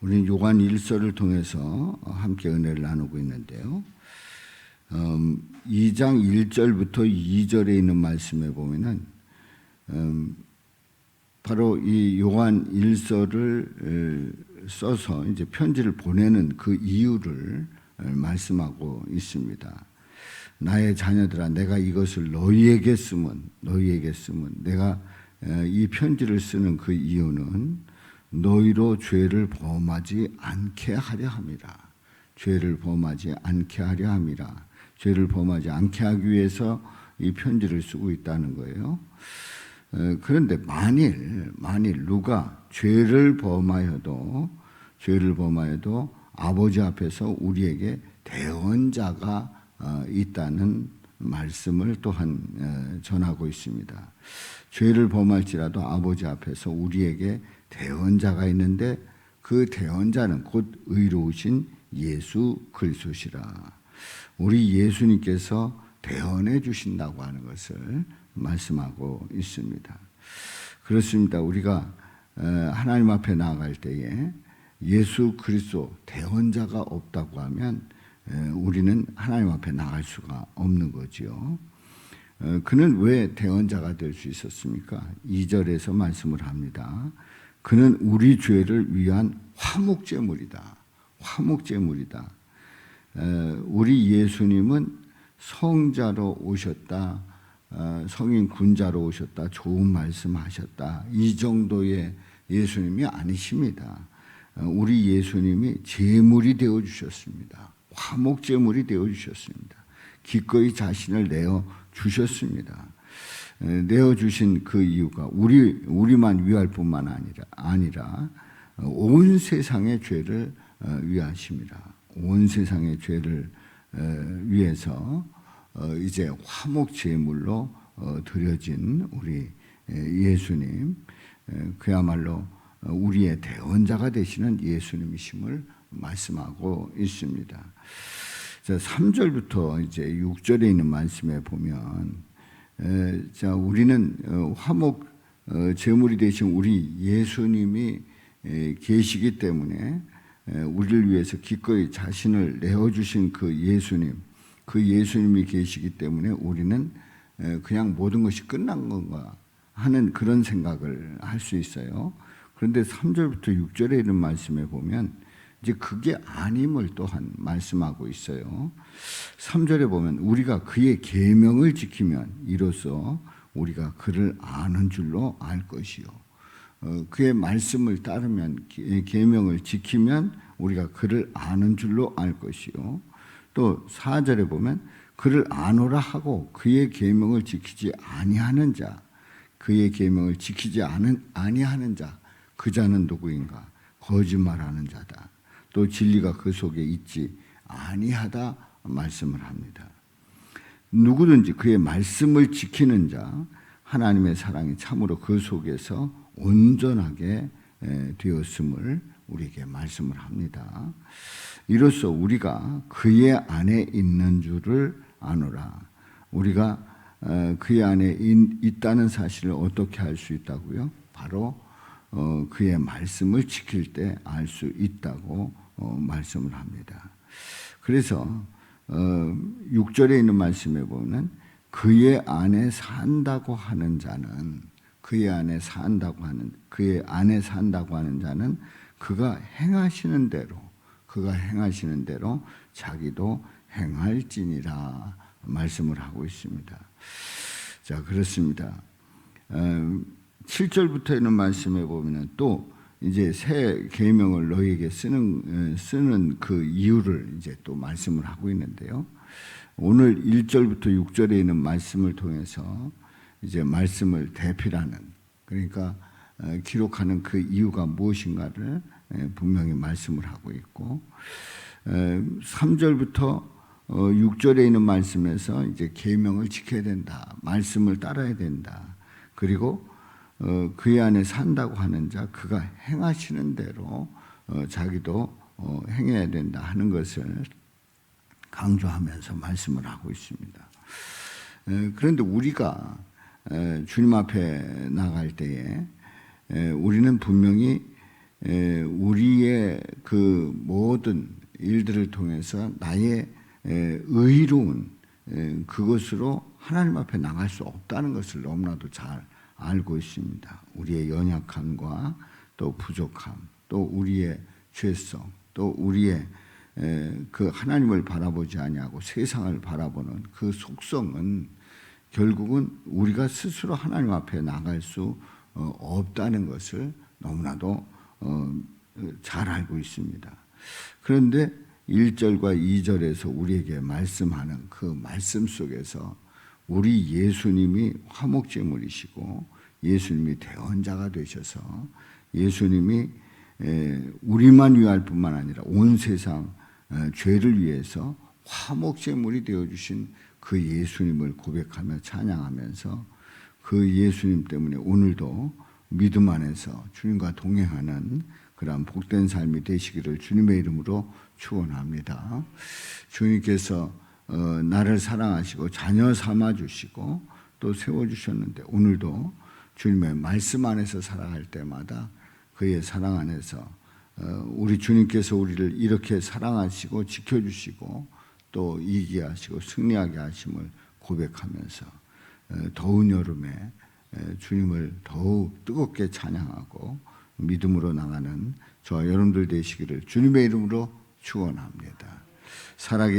우리는 요한 일서를 통해서 함께 은혜를 나누고 있는데요. 음, 2장 1절부터 2절에 있는 말씀에 보면은 음, 바로 이 요한 일서를 써서 이제 편지를 보내는 그 이유를 말씀하고 있습니다. 나의 자녀들아, 내가 이것을 너희에게 쓰면, 너희에게 쓰면, 내가 이 편지를 쓰는 그 이유는 너희로 죄를 범하지 않게 하려 함이라. 죄를 범하지 않게 하려 함이라. 죄를 범하지 않게 하기 위해서 이 편지를 쓰고 있다는 거예요. 그런데 만일 만일 누가 죄를 범하여도 죄를 범하여도 아버지 앞에서 우리에게 대언자가 어, 있다는 말씀을 또한 어, 전하고 있습니다. 죄를 범할지라도 아버지 앞에서 우리에게 대언자가 있는데 그 대언자는 곧 의로우신 예수 그리스도시라. 우리 예수님께서 대언해 주신다고 하는 것을 말씀하고 있습니다. 그렇습니다. 우리가 어, 하나님 앞에 나아갈 때에 예수 그리스도 대언자가 없다고 하면 우리는 하나님 앞에 나갈 수가 없는 거지요. 어, 그는 왜 대언자가 될 수 있었습니까? 2절에서 말씀을 합니다. 그는 우리 죄를 위한 화목제물이다. 화목제물이다. 우리 예수님은 성자로 오셨다. 어, 성인 군자로 오셨다. 좋은 말씀 하셨다. 이 정도의 예수님이 아니십니다. 어, 우리 예수님이 제물이 되어 주셨습니다. 화목 제물이 되어 주셨습니다. 기꺼이 자신을 내어 주셨습니다. 내어 주신 그 이유가 우리 우리만 위할 뿐만 아니라 아니라 온 세상의 죄를 어, 위하십니다. 온 세상의 죄를 위해서 어, 이제 화목 제물로 어, 드려진 우리 예수님 그야말로 우리의 대원자가 되시는 예수님이심을 말씀하고 있습니다. 자, 3절부터 이제 6절에 있는 말씀에 보면 자, 우리는 어, 화목 제물이 되신 우리 예수님이 계시기 때문에 우리를 위해서 기꺼이 자신을 내어 주신 그 예수님 그 예수님이 계시기 때문에 우리는 그냥 모든 것이 끝난 건가 하는 그런 생각을 할 수 있어요. 그런데 3절부터 6절에 있는 말씀에 보면 이제 그게 아님을 또한 말씀하고 있어요. 3절에 보면 우리가 그의 계명을 지키면 이로써 우리가 그를 아는 줄로 알 것이요. 어, 그의 말씀을 따르면 계명을 지키면 우리가 그를 아는 줄로 알 것이요. 또 4절에 보면 그를 아노라 하고 그의 계명을 지키지 아니하는 자 그의 계명을 지키지 않은 아니하는 자 그 자는 누구인가 거짓말하는 자다 또 진리가 그 속에 있지 아니하다 말씀을 합니다 누구든지 그의 말씀을 지키는 자 하나님의 사랑이 참으로 그 속에서 온전하게 되었음을 우리에게 말씀을 합니다. 이로써 우리가 그의 안에 있는 줄을 아노라. 우리가 어, 그의 안에 있다는 사실을 어떻게 알 수 있다고요? 바로 어, 그의 말씀을 지킬 때 알 수 있다고 어, 말씀을 합니다. 그래서 6절에 있는 말씀에 보면 그의 안에 산다고 하는 자는 그의 안에 산다고 하는 그의 안에 산다고 하는 자는 그가 행하시는 대로 그가 행하시는 대로 자기도 행할지니라 말씀을 하고 있습니다. 자, 그렇습니다. 7절부터 있는 말씀에 보면은 또 이제 새 계명을 너희에게 쓰는 쓰는 그 이유를 이제 또 말씀을 하고 있는데요. 오늘 1절부터 6절에 있는 말씀을 통해서 이제 말씀을 대필하는 그러니까 어, 기록하는 그 이유가 무엇인가를 분명히 말씀을 하고 있고 3절부터 6절에 어, 있는 말씀에서 이제 계명을 지켜야 된다. 말씀을 따라야 된다. 그리고 어, 그의 안에 산다고 하는 자 그가 행하시는 대로 자기도 행해야 된다 하는 것을 강조하면서 말씀을 하고 있습니다. 그런데 우리가 주님 앞에 나갈 때에 우리는 분명히 에, 우리의 그 모든 일들을 통해서 나의 에, 의로운 에, 그것으로 하나님 앞에 나갈 수 없다는 것을 너무나도 잘 알고 있습니다. 우리의 연약함과 또 부족함, 또 우리의 죄성, 또 우리의 에, 그 하나님을 바라보지 아니하고 세상을 바라보는 그 속성은 결국은 우리가 스스로 하나님 앞에 나갈 수 어, 없다는 것을 너무나도 어, 잘 알고 있습니다. 그런데 1절과 2절에서 우리에게 말씀하는 그 말씀 속에서 우리 예수님이 화목제물이시고 예수님이 대언자가 되셔서 예수님이 에, 우리만 위할 뿐만 아니라 온 세상 에, 죄를 위해서 화목제물이 되어 주신 그 예수님을 고백하며 찬양하면서 그 예수님 때문에 오늘도 믿음 안에서 주님과 동행하는 그러한 복된 삶이 되시기를 주님의 이름으로 축원합니다. 주님께서 어, 나를 사랑하시고 자녀 삼아 주시고 또 세워 주셨는데 오늘도 주님의 말씀 안에서 살아갈 때마다 그의 사랑 안에서 어, 우리 주님께서 우리를 이렇게 사랑하시고 지켜 주시고 또 이기게 하시고 승리하게 하심을 고백하면서 어, 더운 여름에 에, 주님을 더욱 뜨겁게 찬양하고 믿음으로 나가는 저와 여러분들 되시기를 주님의 이름으로 축원합니다. 살아계